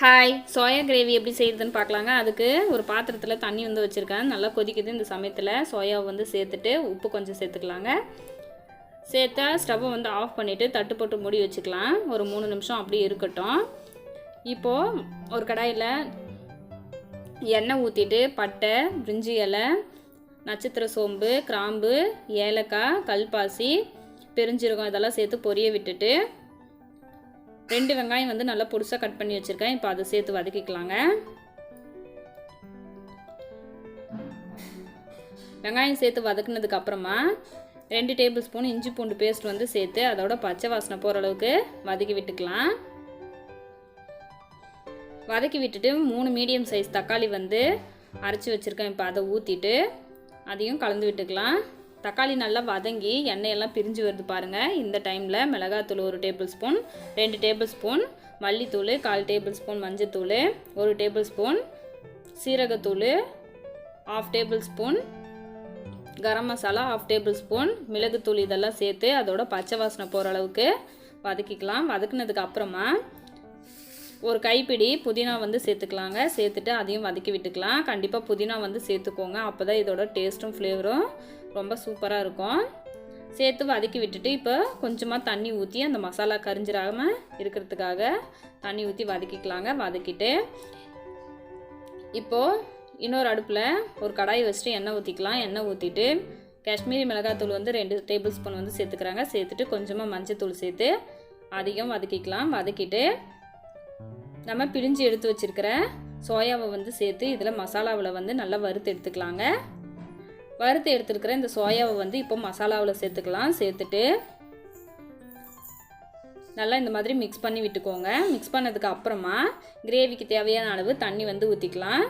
Hi soya gravy எப்படி செய்யுதுன்னு பார்க்கலாங்க. அதுக்கு ஒரு பாத்திரத்தில் தண்ணி வந்து வச்சுருக்கேன். நல்லா கொதிக்குது இந்த சமயத்தில். சோயாவை வந்து சேர்த்துட்டு உப்பு கொஞ்சம் சேர்த்துக்கலாங்க. சேர்த்தா ஸ்டவ்வை வந்து ஆஃப் பண்ணிவிட்டு தட்டு போட்டு மூடி வச்சுக்கலாம். ஒரு மூணு நிமிஷம் அப்படியே இருக்கட்டும். இப்போது ஒரு கடாயில் எண்ணெய் ஊற்றிட்டு பட்டை பிரிஞ்சி இலை நட்சத்திர சோம்பு கிராம்பு ஏலக்காய் கல்பாசி பெருஞ்சீரகம் இதெல்லாம் சேர்த்து பொரிய விட்டுட்டு ரெண்டு வெங்காயம் வந்து நல்லா பொடிசாக கட் பண்ணி வச்சுருக்கேன். இப்போ அதை சேர்த்து வதக்கிக்கலாங்க. வெங்காயம் சேர்த்து வதக்குனதுக்கு அப்புறமா ரெண்டு டேபிள் ஸ்பூன் இஞ்சி பூண்டு பேஸ்ட் வந்து சேர்த்து அதோட பச்சை வாசனை போகிற அளவுக்கு வதக்கி விட்டுக்கலாம். வதக்கி விட்டுட்டு மூணு மீடியம் சைஸ் தக்காளி வந்து அரைச்சி வச்சுருக்கேன். இப்போ அதை ஊற்றிட்டு அதையும் கலந்து விட்டுக்கலாம். தக்காளி நல்லா வதங்கி எண்ணெயெல்லாம் பிரிஞ்சு வருது பாருங்கள் இந்த டைமில் மிளகாத்தூள் ஒரு டேபிள் ஸ்பூன் ரெண்டு டேபிள் ஸ்பூன் மல்லித்தூள் கால் டேபிள் ஸ்பூன் மஞ்சத்தூள் ஒரு டேபிள் ஸ்பூன் சீரகத்தூள் half table spoon garam masala half table spoon மிளகுத்தூள் இதெல்லாம் சேர்த்து அதோட பச்சை வாசனை போகிற அளவுக்கு வதக்கிக்கலாம். வதக்குனதுக்கு அப்புறமா ஒரு கைப்பிடி புதினா வந்து சேர்த்துக்கலாங்க. சேர்த்துட்டு அதையும் வதக்கி விட்டுக்கலாம். கண்டிப்பாக புதினா வந்து சேர்த்துக்கோங்க. அப்போ தான் இதோட டேஸ்ட்டும் ஃப்ளேவரும் ரொம்ப சூப்பராக இருக்கும். சேர்த்து வதக்கி விட்டுட்டு இப்போ கொஞ்சமாக தண்ணி ஊற்றி அந்த மசாலா கரிஞ்சிடாமல் இருக்கிறதுக்காக தண்ணி ஊற்றி வதக்கிக்கலாங்க. வதக்கிட்டு இப்போது இன்னொரு அடுப்பில் ஒரு கடாய் வச்சுட்டு எண்ணெய் ஊற்றிக்கலாம் எண்ணெய் ஊற்றிட்டு காஷ்மீரி மிளகாத்தூள் வந்து ரெண்டு டேபிள் ஸ்பூன் வந்து சேர்த்துக்கிறாங்க. சேர்த்துட்டு கொஞ்சமாக மஞ்சத்தூள் சேர்த்து அதையும் வதக்கிக்கலாம். வதக்கிட்டு நம்ம பிழிஞ்சு எடுத்து வச்சுருக்கிற சோயாவை வந்து சேர்த்து இதில் மசாலாவில் வந்து நல்லா வறுத்து எடுத்துக்கலாங்க. வறுத்து எடுத்துருக்கிற இந்த சோயாவை வந்து இப்போ மசாலாவில் சேர்த்துக்கலாம். சேர்த்துட்டு நல்லா இந்த மாதிரி மிக்ஸ் பண்ணி விட்டுக்கோங்க. மிக்ஸ் பண்ணதுக்கு அப்புறமா கிரேவிக்கு தேவையான அளவு தண்ணி வந்து ஊற்றிக்கலாம்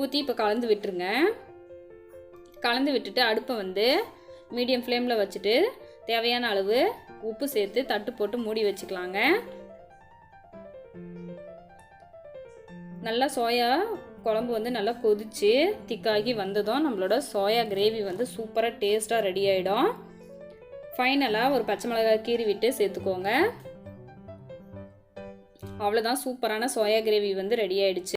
ஊற்றி இப்போ கலந்து விட்டுருங்க. கலந்து விட்டுட்டு அடுப்பை வந்து மீடியம் ஃப்ளேமில் வச்சுட்டு தேவையான அளவு உப்பு சேர்த்து தட்டு போட்டு மூடி வச்சுக்கலாங்க. நல்லா சோயா குழம்பு வந்து நல்லா கொதித்து திக்காகி வந்ததும் நம்மளோட சோயா கிரேவி வந்து சூப்பராக டேஸ்ட்டாக ரெடி ஆகிடும் ஃபைனலாக ஒரு பச்சை மிளகாய் கீறி விட்டு சேர்த்துக்கோங்க. அவ்வளோதான் சூப்பரான சோயா கிரேவி வந்து ரெடி ஆகிடுச்சு